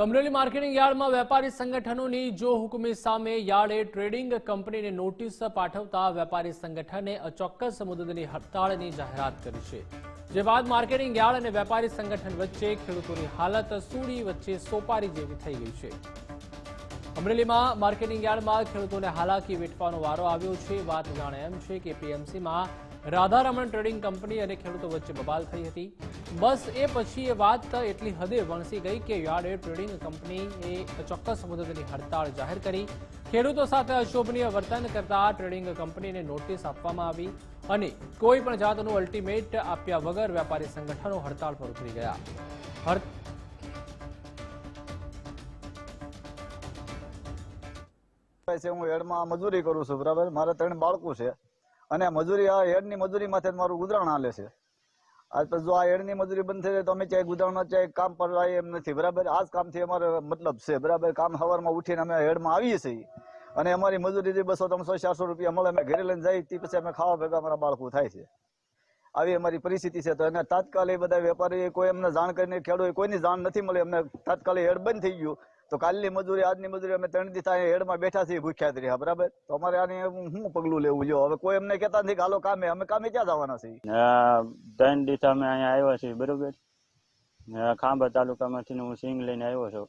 તો અમરેલી માર્કેટિંગ યાર્ડમાં વેપારી સંગઠનોની જો હુકમી સામે યાર્ડે ટ્રેડિંગ કંપનીને નોટિસ પાઠવતા વેપારી સંગઠને અચોક્કસ મુદતની હડતાળની જાહેરાત કરી છે. જે બાદ માર્કેટિંગ યાર્ડ અને વેપારી સંગઠન વચ્ચે ખેડૂતોની હાલત સૂડી વચ્ચે સોપારી જેવી થઈ ગઈ છે. અમરેલીમાં માર્કેટિંગ યાર્ડમાં ખેડૂતોને હાલાકી વેઠવાનો વારો આવ્યો છે. વાત જાણે એમ છે કે પીએમસીમાં રાધારમણ ટ્રેડિંગ કંપની અને ખેડૂતો વચ્ચે બબાલ થઈ હતી. બસ એ પછી એ વાત એટલી હદે વણસી ગઈ કે યાર્ડે ટ્રેડિંગ કંપનીએ ચોક્કસ મુદતની હડતાળ જાહેર કરી. ખેડૂતો સાથે અશોભનીય વર્તન કરતા ટ્રેડિંગ કંપનીને નોટિસ આપવામાં આવી અને કોઈ પણ જાતનું અલ્ટિમેટ આપ્યા વગર વેપારી સંગઠનો હડતાળ પર ઉતરી ગયા. છે, હું હેડમાં મજૂરી કરું છું, બરાબર? મારે ત્રણ બાળકો છે. અને મજૂરી, આ હેડની મજૂરીમાંથી માંથી મારું ગુજરાણ હાલે છે. આજ પછી જો આ હેડની મજૂરી બંધ થઈ જાય તો અમે ક્યાંય ગુજરાણમાં ક્યાંય કામ પર આવીએ એમ નથી, બરાબર? આ જ કામથી અમારે મતલબ છે, બરાબર? કામ સવારમાં ઉઠીને અમે હેડમાં આવીએ છીએ. અને અમારી મજૂરી જે બસો, ત્રણસો, ચારસો રૂપિયા મળે, અમે ઘરે લઈને જઈએ, તે પછી અમે ખાવા ભેગા અમારા બાળકો થાય છે. આવી અમારી પરિસ્થિતિ છે. તો એને તાત્કાલિક બધા વેપારી કોઈ અમને જાણ કરીને ખેડૂતો કોઈની જાણ નથી મળી, અમને તાત્કાલિક હેડ બંધ થઈ ગયું. તો કાલની મજૂરી આજની મજૂરી અમે ત્રણ દિવસ અહીંયા હેડમાં બેઠા છીએ ભૂખ્યા જ રહ્યા બરાબર? તો અમારે આની શું પગલું લેવું? જો હવે કોઈ અમને કહેતા નથી કે હાલો કામે અમે કામે ક્યાં જવાના છીએ? ત્રણ દિવસ અમે અહીંયા આવ્યા છીએ બરોબર? ખાંભા તાલુકામાંથી હું સિંગ લઈને આવ્યો છું.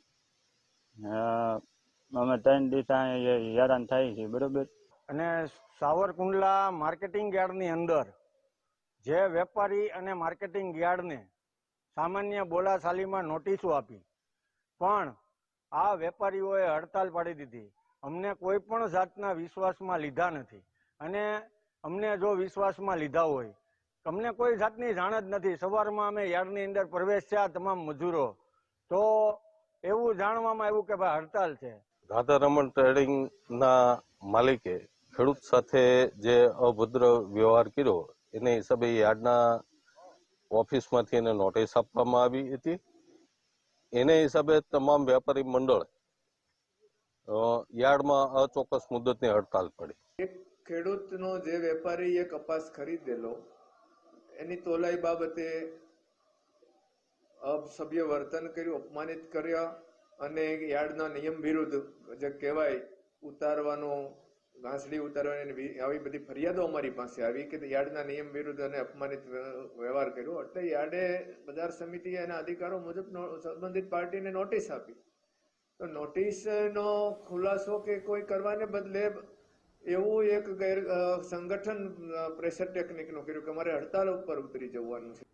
અમે ત્રણ દિવસ અહીંયા હેરાન થાય છે બરોબર? અને સાવરકુંડલા માર્કેટિંગ યાર્ડની અંદર જે વેપારી અને માર્કેટિંગ યાર્ડને સામાન્ય બોલાશાલીમાં નોટિસો આપી. પણ આ વેપારીઓએ હડતાલ પાડી દીધી. અમને કોઈ પણ જાતના વિશ્વાસમાં લીધા નથી. અને અમને જો વિશ્વાસમાં લીધા હોય, અમને કોઈ જાતની જાણ જ નથી. સવારમાં અમે યાર્ડની અંદર પ્રવેશ્યા તમામ મજૂરો. તો એવું જાણવામાં આવ્યું કે ભાઈ હડતાલ છે. રાધારમણ ટ્રેડિંગના માલિકે ખેડૂત સાથે જે અભદ્ર વ્યવહાર કર્યો, એને હિસાબે યાર્ડના ઓફિસમાંથી એને નોટિસ આપવામાં આવી હતી. એને હિસાબે તમામ વેપારી મંડળ યાર્ડમાં અચોક્કસ મુદતની હડતાલ પડી. એક ખેડૂતનો જે વેપારીએ કપાસ ખરીદેલો, એની તોલાઈ બાબતે અસભ્ય વર્તન કર્યું, અપમાનિત કર્યા અને યાર્ડના નિયમ વિરુદ્ધ, જે કહેવાય, ઉતારવાનો ઘાસડી ઉતારવાની આવી બધી ફરિયાદો અમારી પાસે આવી કે યાર્ડના નિયમ વિરુદ્ધ અને અપમાનિત વ્યવહાર કર્યો. એટલે યાર્ડે બજાર સમિતિએ એના અધિકારો મુજબ સંબંધિત પાર્ટીને નોટિસ આપી. તો નોટિસનો ખુલાસો કે કોઈ કરવાને બદલે એવું એક ગેર સંગઠન પ્રેશર ટેકનિકનું કર્યું કે અમારે હડતાલ ઉપર ઉતરી જવાનું છે.